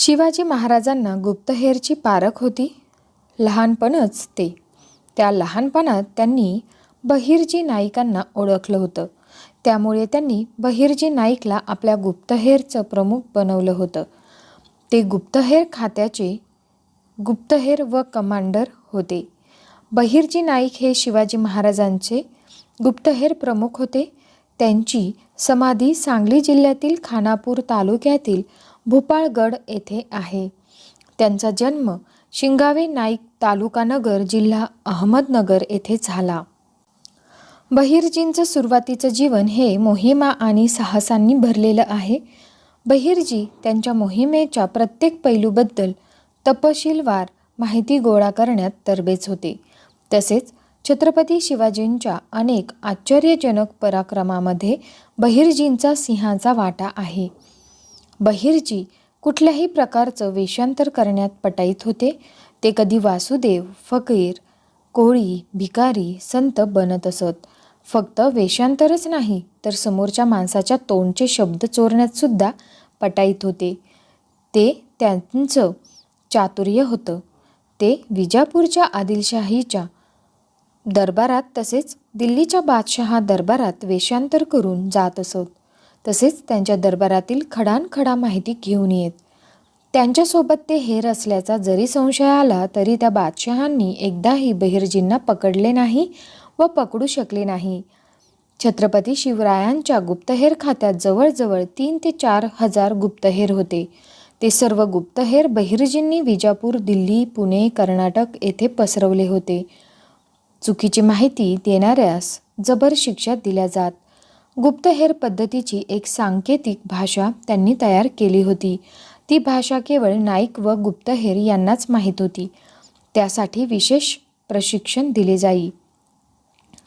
शिवाजी महाराजांना गुप्तहेरची पारख होती. लहानपणच ते. त्या लहानपणात त्यांनी बहिर्जी नाईकांना ओळखलं होतं. त्यामुळे त्यांनी बहिर्जी नाईकला आपल्या गुप्तहेरचं प्रमुख बनवलं होतं. ते गुप्तहेर खात्याचे गुप्तहेर व कमांडर होते. बहिर्जी नाईक हे शिवाजी महाराजांचे गुप्तहेर प्रमुख होते. त्यांची समाधी सांगली जिल्ह्यातील खानापूर तालुक्यातील भूपाळगड येथे आहे. त्यांचा जन्म शिंगावे नाईक तालुकानगर जिल्हा अहमदनगर येथे झाला. बहिर्जींचं सुरुवातीचं जीवन हे मोहिमा आणि साहसांनी भरलेलं आहे. बहिर्जी त्यांच्या मोहिमेच्या प्रत्येक पैलूबद्दल तपशीलवार माहिती गोळा करण्यात तरबेज होते. तसेच छत्रपती शिवाजींच्या अनेक आश्चर्यजनक पराक्रमामध्ये बहिर्जींचा सिंहाचा वाटा आहे. बहिर्जी कुठल्याही प्रकारचं वेषांतर करण्यात पटाईत होते. ते कधी वासुदेव फकीर कोळी भिकारी संत बनत असत. फक्त वेषांतरच नाही तर समोरच्या माणसाच्या तोंडचे शब्द चोरण्यातसुद्धा पटाईत होते. ते त्यांचं चातुर्य होतं. ते विजापूरच्या आदिलशाहीच्या दरबारात तसेच दिल्लीच्या बादशहा दरबारात वेषांतर करून जात असत. तसेच त्यांच्या दरबारातील खडानखडा माहिती घेऊन येत. त्यांच्यासोबत ते हेर असल्याचा जरी संशय आला तरी त्या बादशहांनी एकदाही बहिर्जींना पकडले नाही व पकडू शकले नाही. छत्रपती शिवरायांच्या गुप्तहेर खात्यात जवळजवळ तीन ते चार हजार गुप्तहेर होते. ते सर्व गुप्तहेर बहिर्जींनी विजापूर दिल्ली पुणे कर्नाटक येथे पसरवले होते. चुकीची माहिती देणाऱ्यास जबर शिक्षा दिल्या जात. गुप्तहेर पद्धतीची एक सांकेतिक भाषा त्यांनी तयार केली होती. ती भाषा केवळ नाईक व गुप्तहेर यांनाच माहीत होती. त्यासाठी विशेष प्रशिक्षण दिले जाई.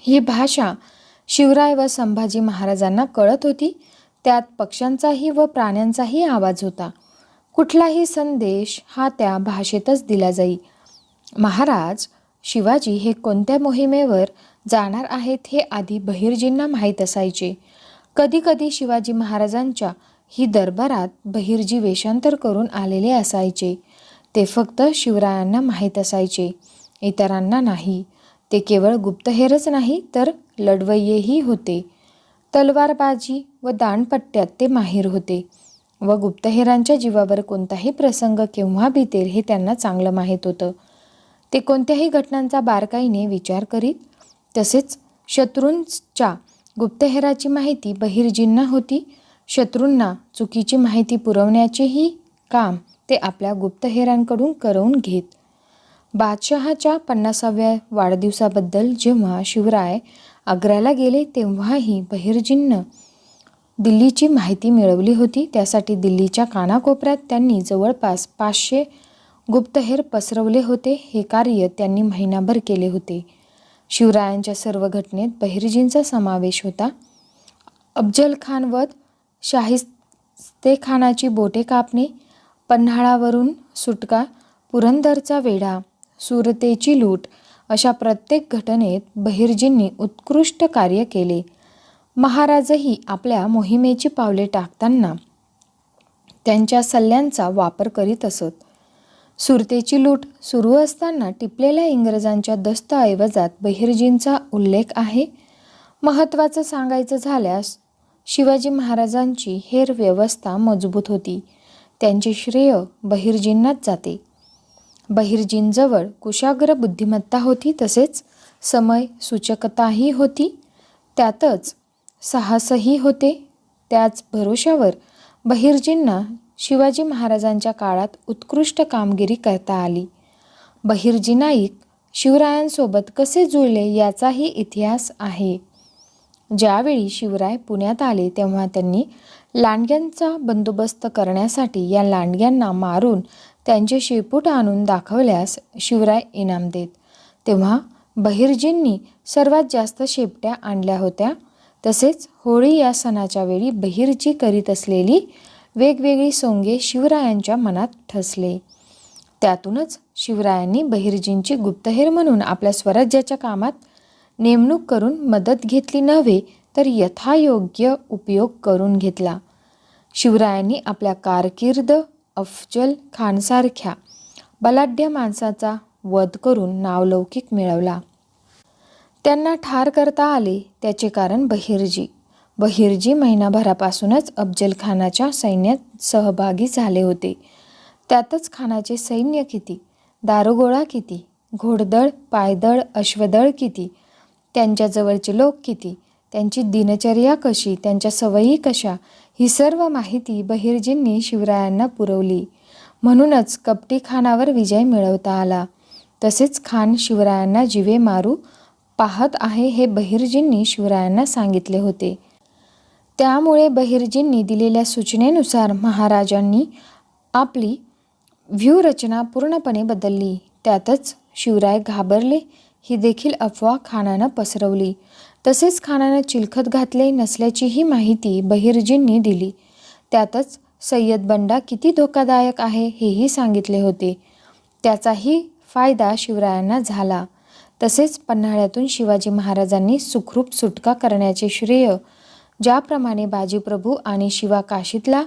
ही भाषा शिवराय व संभाजी महाराजांना कळत होती. त्यात पक्ष्यांचाही व प्राण्यांचाही आवाज होता. कुठलाही संदेश हा त्या भाषेतच दिला जाई. महाराज शिवाजी हे कोणत्या मोहिमेवर जाणार आहेत हे आधी बहिर्जींना माहीत असायचे. कधीकधी शिवाजी महाराजांच्या ही दरबारात बहिर्जी वेषांतर करून आलेले असायचे. ते फक्त शिवरायांना माहीत असायचे. इतरांना नाही. ते केवळ गुप्तहेरच नाही तर लढवय्येही होते. तलवारबाजी व दाणपट्ट्यात ते माहीर होते व गुप्तहेरांच्या जीवावर कोणताही प्रसंग केव्हा बितेल हे त्यांना चांगलं माहीत होतं. ते कोणत्याही घटनांचा बारकाईने विचार करीत तसेच शत्रूंच्या गुप्तहेराची माहिती बहिर्जींना होती. शत्रूंना चुकीची माहिती पुरवण्याचेही काम ते आपल्या गुप्तहेरांकडून करवून घेत. बादशहाच्या पन्नासाव्या वाढदिवसाबद्दल जेव्हा शिवराय आग्र्याला गेले तेव्हाही बहिर्जींनं दिल्लीची माहिती मिळवली होती. त्यासाठी दिल्लीच्या कानाकोपऱ्यात त्यांनी जवळपास पाचशे गुप्तहेर पसरवले होते. हे कार्य त्यांनी महिनाभर केले होते. शिवरायांच्या सर्व घटनेत बहिर्जींचा समावेश होता. अफजल खान वध शाहिस्तेखानाची बोटे कापणे पन्हाळावरून सुटका पुरंदरचा वेढा सुरतेची लूट अशा प्रत्येक घटनेत बहिर्जींनी उत्कृष्ट कार्य केले. महाराजही आपल्या मोहिमेची पावले टाकताना त्यांच्या सल्ल्यांचा वापर करीत असत. सुरतेची लूट सुरू असताना टिपलेल्या इंग्रजांच्या दस्तऐवजात बहिर्जींचा उल्लेख आहे. महत्त्वाचं सांगायचं झाल्यास शिवाजी महाराजांची हेर व्यवस्था मजबूत होती. त्यांचे श्रेय बहिर्जींनाच जाते. बहिर्जींजवळ कुशाग्र बुद्धिमत्ता होती तसेच समय सूचकताही होती. त्यातच साहसही होते. त्याच भरोशावर बहिर्जींना शिवाजी महाराजांच्या काळात उत्कृष्ट कामगिरी करता आली. बहिर्जी नाईक शिवरायांसोबत कसे जुळले याचाही इतिहास आहे. ज्यावेळी शिवराय पुण्यात आले तेव्हा त्यांनी लांडग्यांचा बंदोबस्त करण्यासाठी या लांडग्यांना मारून त्यांचे शेपूट आणून दाखवल्यास शिवराय इनाम देत. तेव्हा बहिर्जींनी सर्वात जास्त शेपट्या आणल्या होत्या. तसेच होळी या सणाच्या वेळी बहिर्जी करीत असलेली वेगवेगळी सोंगे शिवरायांच्या मनात ठसले. त्यातूनच शिवरायांनी बहिर्जींची गुप्तहेर म्हणून आपल्या स्वराज्याच्या कामात नेमणूक करून मदत घेतली नव्हे तर यथायोग्य उपयोग करून घेतला. शिवरायांनी आपल्या कारकीर्द अफजल खानसारख्या बलाढ्य माणसाचा वध करून नावलौकिक मिळवला. त्यांना ठार करता आले त्याचे कारण बहिर्जी. बहिर्जी महिनाभरापासूनच अफजल खानाच्या सैन्यात सहभागी झाले होते. त्यातच खानाचे सैन्य किती? दारुगोळा किती? घोडदळ पायदळ अश्वदळ किती? त्यांच्याजवळचे लोक किती? त्यांची दिनचर्या कशी? त्यांच्या सवयी कशा? ही सर्व माहिती बहिर्जींनी शिवरायांना पुरवली. म्हणूनच कपटी खानावर विजय मिळवता आला. तसेच खान शिवरायांना जिवे मारू पाहत आहे हे बहिर्जींनी शिवरायांना सांगितले होते. त्यामुळे बहिर्जींनी दिलेल्या सूचनेनुसार महाराजांनी आपली व्यूहरचना पूर्णपणे बदलली. त्यातच शिवराय घाबरले. ही देखील अफवा खानानं पसरवली. तसेच खानानं चिलखत घातले नसल्याचीही माहिती बहिर्जींनी दिली. त्यातच सय्यद बंडा किती धोकादायक आहे हेही सांगितले होते. त्याचाही फायदा शिवरायांना झाला. तसेच पन्हाळ्यातून शिवाजी महाराजांनी सुखरूप सुटका करण्याचे श्रेय ज्याप्रमाणे बाजीप्रभू आणि शिवा काशीतला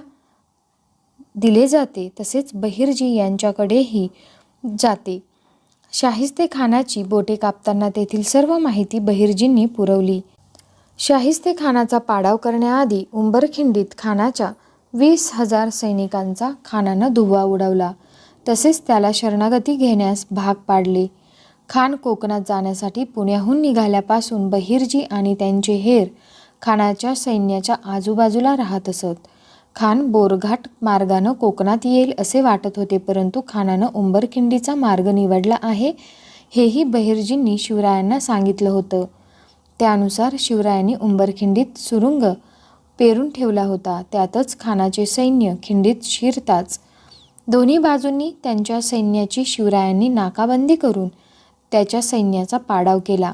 दिले जाते तसेच बहिर्जी यांच्याकडेही जाते. शाहिस्ते खानाची बोटे कापताना तेथील सर्व माहिती बहिर्जींनी पुरवली. शाहिस्ते खानाचा पाडाव करण्याआधी उंबरखिंडीत खानाच्या वीस हजार सैनिकांचा खानानं धुव्वा उडवला. तसेच त्याला शरणागती घेण्यास भाग पाडले. खान कोकणात जाण्यासाठी पुण्याहून निघाल्यापासून बहिर्जी आणि त्यांचे हेर खानाच्या सैन्याच्या आजूबाजूला राहत असत. खान बोरघाट मार्गानं कोकणात येईल असे वाटत होते परंतु खानानं उंबरखिंडीचा मार्ग निवडला आहे हेही बहिर्जींनी शिवरायांना सांगितलं होतं. त्यानुसार शिवरायांनी उंबरखिंडीत सुरुंग पेरून ठेवला होता. त्यातच खानाचे सैन्य खिंडीत शिरताच दोन्ही बाजूंनी त्यांच्या सैन्याची शिवरायांनी नाकाबंदी करून त्याच्या सैन्याचा पाडाव केला.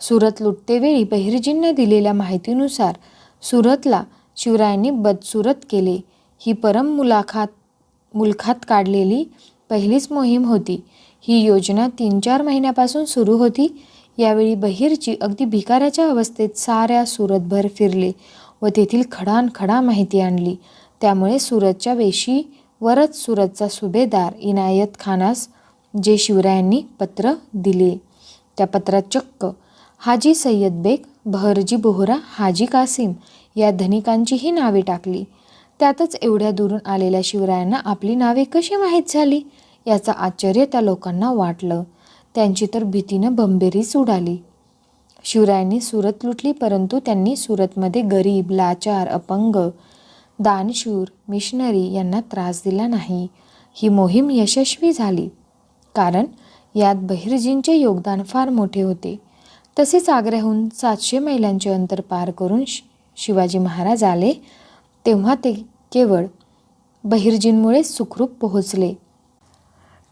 सुरत लुटतेवेळी बहिर्जींना दिलेल्या माहितीनुसार सुरतला शिवरायांनी बदसुरत केले. ही परम मुलाखात मुलखात काढलेली पहिलीच मोहीम होती. ही योजना तीन चार महिन्यापासून सुरू होती. यावेळी बहिरची अगदी भिकाऱ्याच्या अवस्थेत साऱ्या सुरतभर फिरले व तेथील खडानखडा माहिती आणली. त्यामुळे सुरतच्या वेशीवरच सुरतचा सुभेदार इनायत खानास जे शिवरायांनी पत्र दिले. त्या पत्रात चक्क हाजी सय्यद बेग बहरजी बोहरा हाजी कासिम या धनिकांचीही नावे टाकली. त्यातच एवढ्या दुरून आलेल्या शिवरायांना आपली नावे कशी माहीत झाली? याचं आश्चर्य त्या लोकांना वाटलं. त्यांची तर भीतीनं बंबेरीच उडाली. शिवरायांनी सुरत लुटली परंतु त्यांनी सुरतमध्ये गरीब लाचार अपंग दानशूर मिशनरी यांना त्रास दिला नाही. ही मोहीम यशस्वी झाली. कारण यात बहिर्जींचे योगदान फार मोठे होते. तसेच आग्र्याहून सातशे मैलांचे अंतर पार करून शि शिवाजी महाराज आले. तेव्हा ते केवळ बहिर्जींमुळे सुखरूप पोहोचले.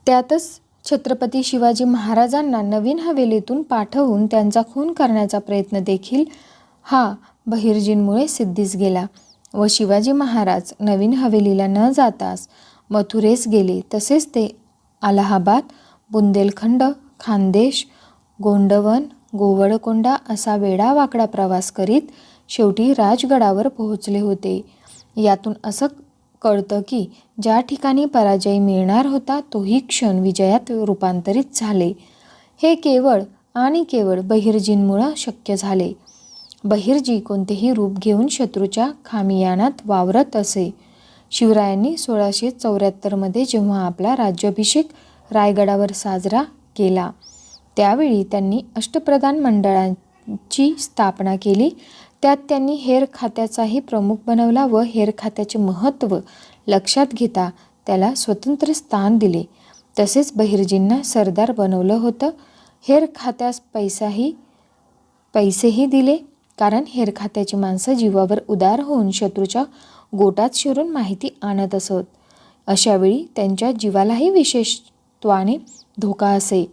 त्यातच छत्रपती शिवाजी महाराजांना नवीन हवेलीतून पाठवून त्यांचा खून करण्याचा प्रयत्न देखील हा बहिर्जींमुळे सिद्धीस गेला व शिवाजी महाराज नवीन हवेलीला न जाताच मथुरेस गेले. तसेच ते अलाहाबाद बुंदेलखंड खानदेश गोंडवन गोवळकोंडा असा वेडावाकडा प्रवास करीत शेवटी राजगडावर पोहोचले होते. यातून असं कळतं की ज्या ठिकाणी पराजय मिळणार होता तोही क्षण विजयात रूपांतरित झाले. हे केवळ आणि केवळ बहिर्जींमुळं शक्य झाले. बहिर्जी कोणतेही रूप घेऊन शत्रूच्या खामियानात वावरत असे. शिवरायांनी सोळाशे चौऱ्याहत्तरमध्ये जेव्हा आपला राज्याभिषेक रायगडावर साजरा केला त्यावेळी त्यांनी अष्टप्रधान मंडळांची स्थापना केली. त्यात त्यांनी हेर खात्याचाही प्रमुख बनवला व हेर खात्याचे महत्त्व लक्षात घेता त्याला स्वतंत्र स्थान दिले. तसेच बहिर्जींना सरदार बनवलं होतं. हेर खात्यास पैसाही पैसेही दिले. कारण हेर खात्याची माणसं जीवावर उदार होऊन शत्रूच्या गोटात शिरून माहिती आणत असत. अशावेळी त्यांच्या जीवालाही विशेषत्वाने धोका असे.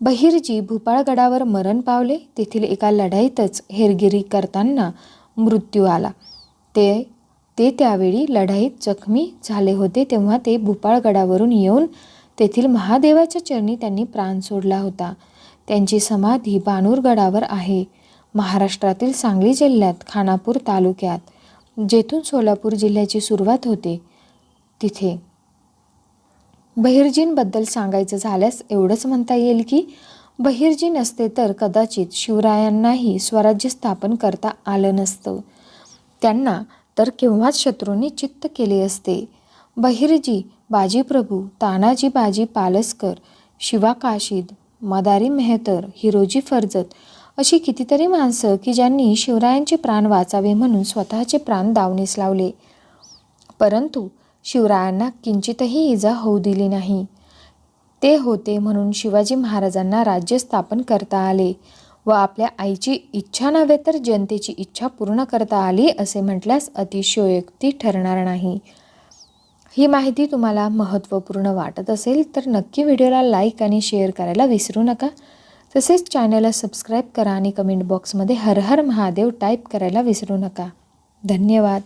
बहिर्जी भूपाळगडावर मरण पावले. तेथील एका लढाईतच हेरगिरी करताना मृत्यू आला. ते ते त्यावेळी लढाईत जखमी झाले होते. तेव्हा ते भूपाळगडावरून येऊन तेथील महादेवाच्या चरणी त्यांनी प्राण सोडला होता. त्यांची समाधी बाणूरगडावर आहे. महाराष्ट्रातील सांगली जिल्ह्यात खानापूर तालुक्यात जेथून सोलापूर जिल्ह्याची सुरुवात होते. तिथे बहिर्जींबद्दल सांगायचं झाल्यास एवढंच म्हणता येईल की बहिर्जी नसते तर कदाचित शिवरायांनाही स्वराज्य स्थापन करता आलं नसतं. त्यांना तर केव्हाच शत्रूंनी चित्त केले असते. बहिर्जी बाजीप्रभू तानाजी बाजी पालसकर शिवा काशीद मदारी मेहतर हिरोजी फर्जत अशी कितीतरी माणसं की ज्यांनी शिवरायांचे प्राण वाचावे म्हणून स्वतःचे प्राण दावणीस लावले. परंतु शिवरायांना किंचितही इजा होऊ दिली नाही. ते होते म्हणून शिवाजी महाराजांना राज्य स्थापन करता आले व आपल्या आईची इच्छा नव्हे तर जनतेची इच्छा पूर्ण करता आली असे म्हटल्यास अतिशयोक्ती ठरणार नाही. ही माहिती तुम्हाला महत्त्वपूर्ण वाटत असेल तर नक्की व्हिडिओला लाईक आणि शेअर करायला विसरू नका. तसेच चॅनलला सबस्क्राईब करा आणि कमेंट बॉक्समध्ये हर हर महादेव टाईप करायला विसरू नका. धन्यवाद.